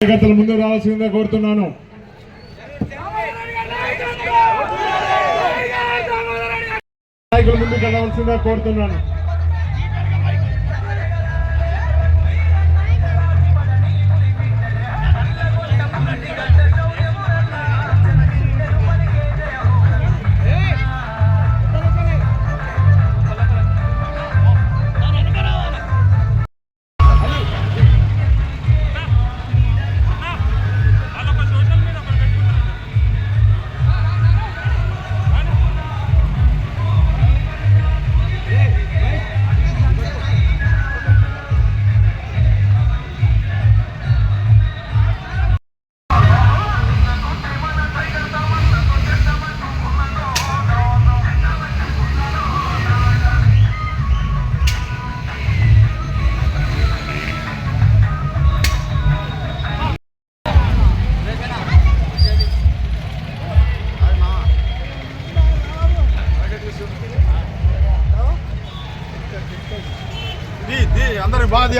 కార్యకర్తలు ముందు రావాల్సిందిగా కోరుతున్నాను. నాయకులు ముందుకు వెళ్ళవలసిందిగా కోరుతున్నాను. ది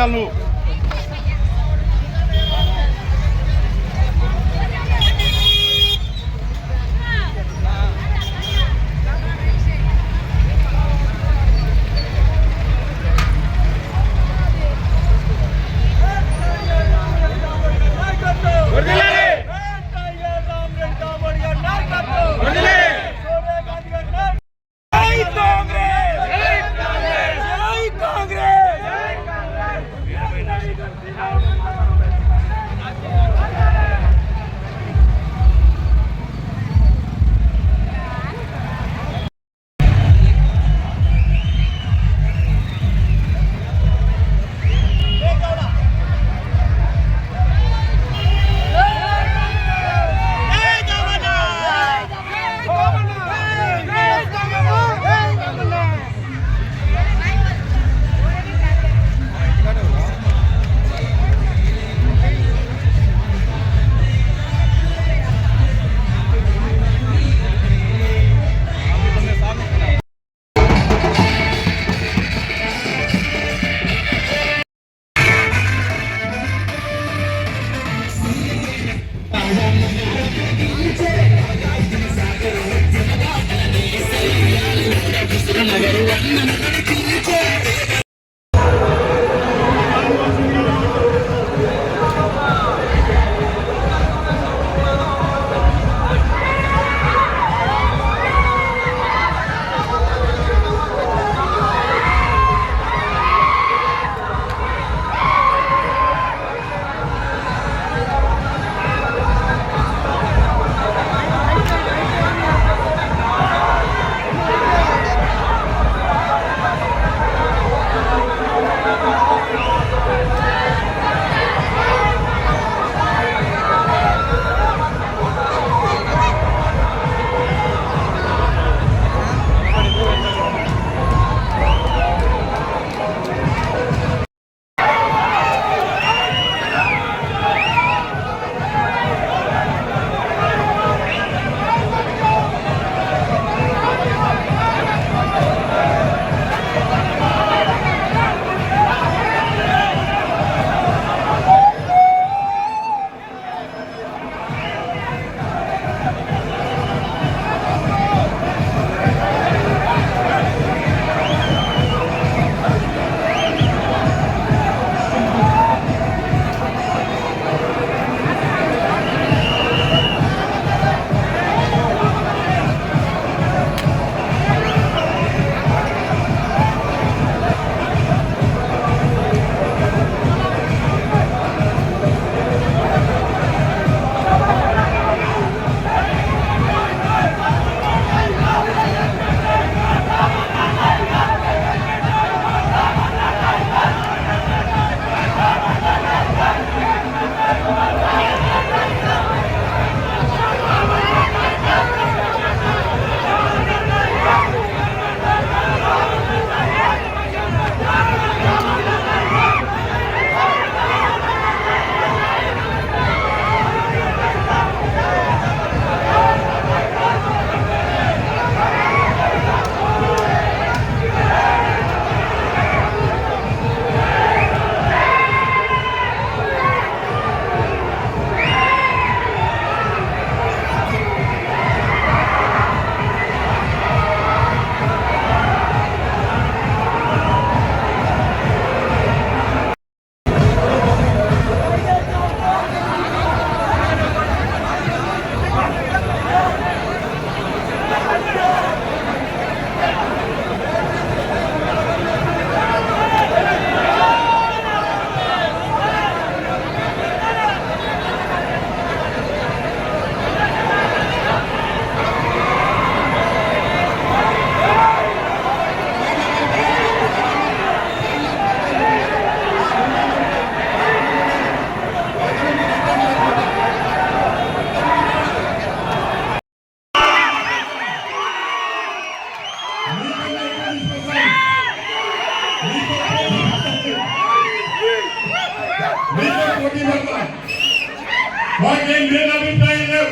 అందరి బాధ్యాలను వేరే అభిప్రాయం లేవు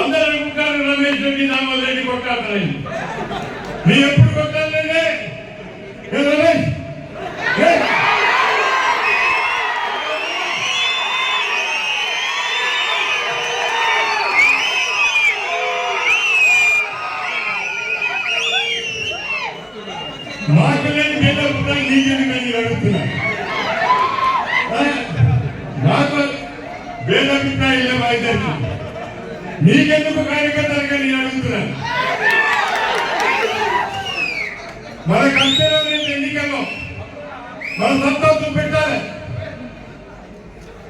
అందరూ అనుకుంటారు రమేష్ రెడ్డి దామోదర్ రెడ్డి కొట్టాలని మీరు ఎప్పుడు కొట్టాలండి రమేష్? ఏ? మాకు లేని పేద పుట్టాలి నీకెందుకు నేను అడుగుతున్నా. నాకు భేదాభిప్రాయం లేవు ఇద్దరికి నీకెందుకు కార్యకర్తలుగా నేను అడుగుతున్నాను మన కంపెనీలో ఎన్నికల్లో మన సంతోషం పెట్టాలి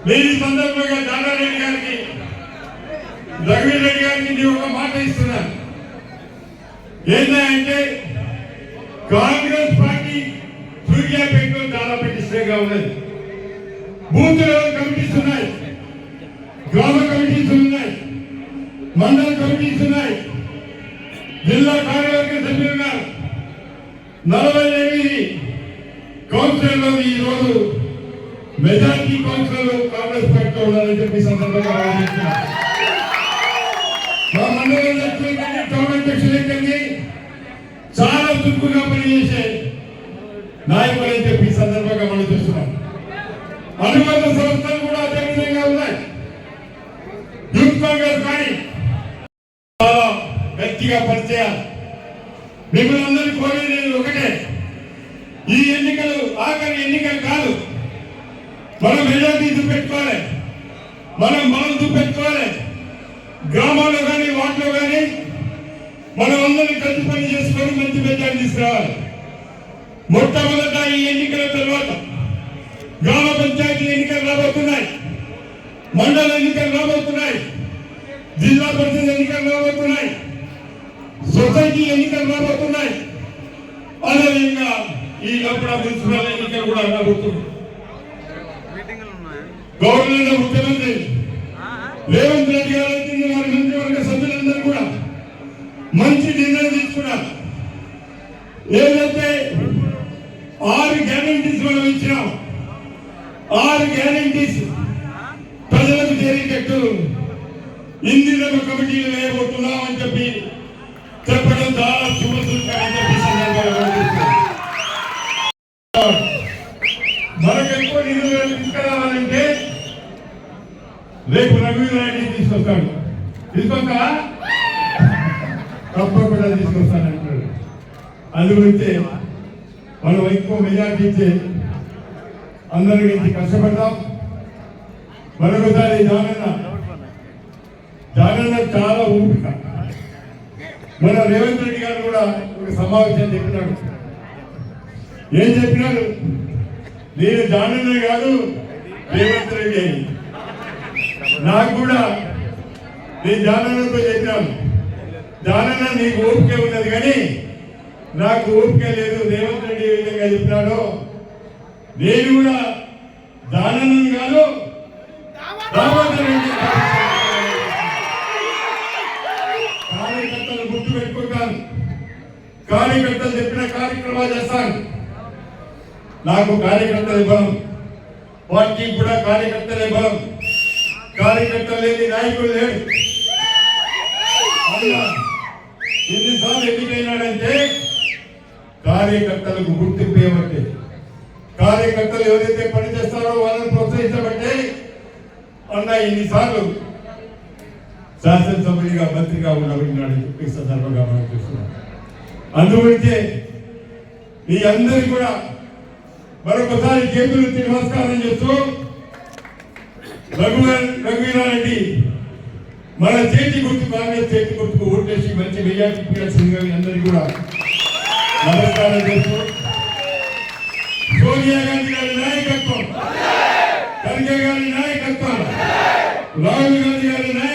నేను ఈ సందర్భంగా దానారెడ్డి గారికి రఘువీర్ రెడ్డి గారికి నేను ఒక మాట ఇస్తున్నాను. ఏంటంటే కాంగ్రెస్ పార్టీ సూర్యాపేటలో చాలా ప్రతిష్టగా ఉన్నది. బూత్ లెవెల్ కమిటీస్ ఉన్నాయి. గ్రామ మండల కమిటీస్ ఉన్నాయి. జిల్లా కార్యవర్గ సభ్యులు ఉన్నారు నలభై ఎనిమిది కౌన్సిలర్లు ఈరోజు మెజార్టీ కౌన్సిలర్లు కాంగ్రెస్ పార్టీలో ఉన్నారని చెప్పి సందర్భంగా ఆలోచిస్తున్నారు మా మండలం అధ్యక్షులకి టౌన్ అధ్యక్షులకి చాలా చురుకుగా పనిచేసే నాయకులని చెప్పి ఈ సందర్భంగా మనం చూస్తున్నాం అనుబంధ సంస్థలు కూడా అదే విధంగా ఉన్నాయి యూత్ కాంగ్రెస్ కానీ చాలా గట్టిగా పనిచేయాలి మిమ్మల్ని అందరినీ కోరేది నేను ఒకటే ఈ ఎన్నికలు ఆఖరి ఎన్నికలు కాదు మనం మెజార్టీ చూపెట్టుకోవాలి మనం మనం చూపెట్టుకోవాలి. గ్రామాల్లో కానీ వాటిలో కానీ మనం అందరినీ కలిసి పని చేసుకొని మంచి మెజార్టీ తీసుకురావాలి. మొట్టమొదట ఈ ఎన్నికల తర్వాత గ్రామ పంచాయతీ ఎన్నికలు రాబోతున్నాయి. మండల ఎన్నికలు రాబోతున్నాయి. జిల్లా పరిషత్ ఎన్నికలు రాబోతున్నాయి. సొసైటీ ఎన్నికలు రాబోతున్నాయి. అదేవిధంగా ఈ అప్పుడు మున్సిపల్ ఎన్నికలు కూడా రాబోతున్నాయి. గవర్నర్ ముఖ్యమంత్రి రేవంత్ రెడ్డి గారు అయితే వారి మంత్రివర్గ సభ్యులందరూ కూడా మంచి నిర్ణయం తీసుకున్నారు. ఏదైతే ఆరు గ్యారంటీస్ మనం ఇచ్చినాం ఆరు గ్యారంటీస్ ప్రజలకు చేరేటట్టు ఇందిరమ కమిటీలు వేయబోతున్నాం అని చెప్పి చెప్పడం చాలా తీసుకొస్తా తప్పకుండా తీసుకొస్తానంటాడు అందుగురించి మనం ఎక్కువ మెజార్టీ ఇచ్చి అందరి గురించి కష్టపడదాం. మరొకసారి జానన్న జానన్న చాలా ఊపిక. మన రేవంత్ రెడ్డి గారు కూడా ఒక సమావేశం చెప్పినాడు. ఏం చెప్పినాడు నేను జానన్న కాదు రేవంత్ రెడ్డి అని నాకు కూడా నేను జానన్నతో చెప్పాను జానన్న నీకు ఓపిక ఉన్నది కానీ నాకు ఓపిక లేదు. రేవంత్ రెడ్డి ఏ విధంగా చెప్పినాడో నేను కూడా దానన్నను కాదు దామోదర్ రెడ్డి కార్యకర్తలు గుర్తు పెట్టుకుంటాను. కార్యకర్తలు చెప్పిన కార్యక్రమాలు చేస్తాను. నాకు కార్యకర్తలు బలం పార్టీకి కూడా కార్యకర్తలే బలం. కార్యకర్తలు లేని నాయకులు లేడు. ఎన్నిసార్లు ఎన్నికైనాడంటే కార్యకర్తలకు గుర్తింపు ఇవ్వబట్టే కార్యకర్తలు ఎవరైతే పనిచేస్తారో వాళ్ళని ప్రోత్సహించబట్టే అన్న ఇన్నిసార్లు శాసనసభ్యుడిగా మంత్రిగా ఉండబడినాడు చెప్పి సందర్భంగా మనం చూస్తున్నాం. అందుగురించే మీ అందరికీ కూడా మరొకసారి చేతులు నమస్కారం చేస్తూ రఘువీర్ రఘువీరారెడ్డి మన చేతి గుర్తు కాంగ్రెస్ చేతి గుర్తుకు ఓటేసి మంచి మెజార్టీ ఇప్పించాల్సిందిగా మీ అందరికీ కూడా నమస్కారం చేస్తూ సోనియా గాంధీ గారి నాయకత్వం ఖర్గే గారి నాయకత్వం రాహుల్ గాంధీ గారి నాయకత్వం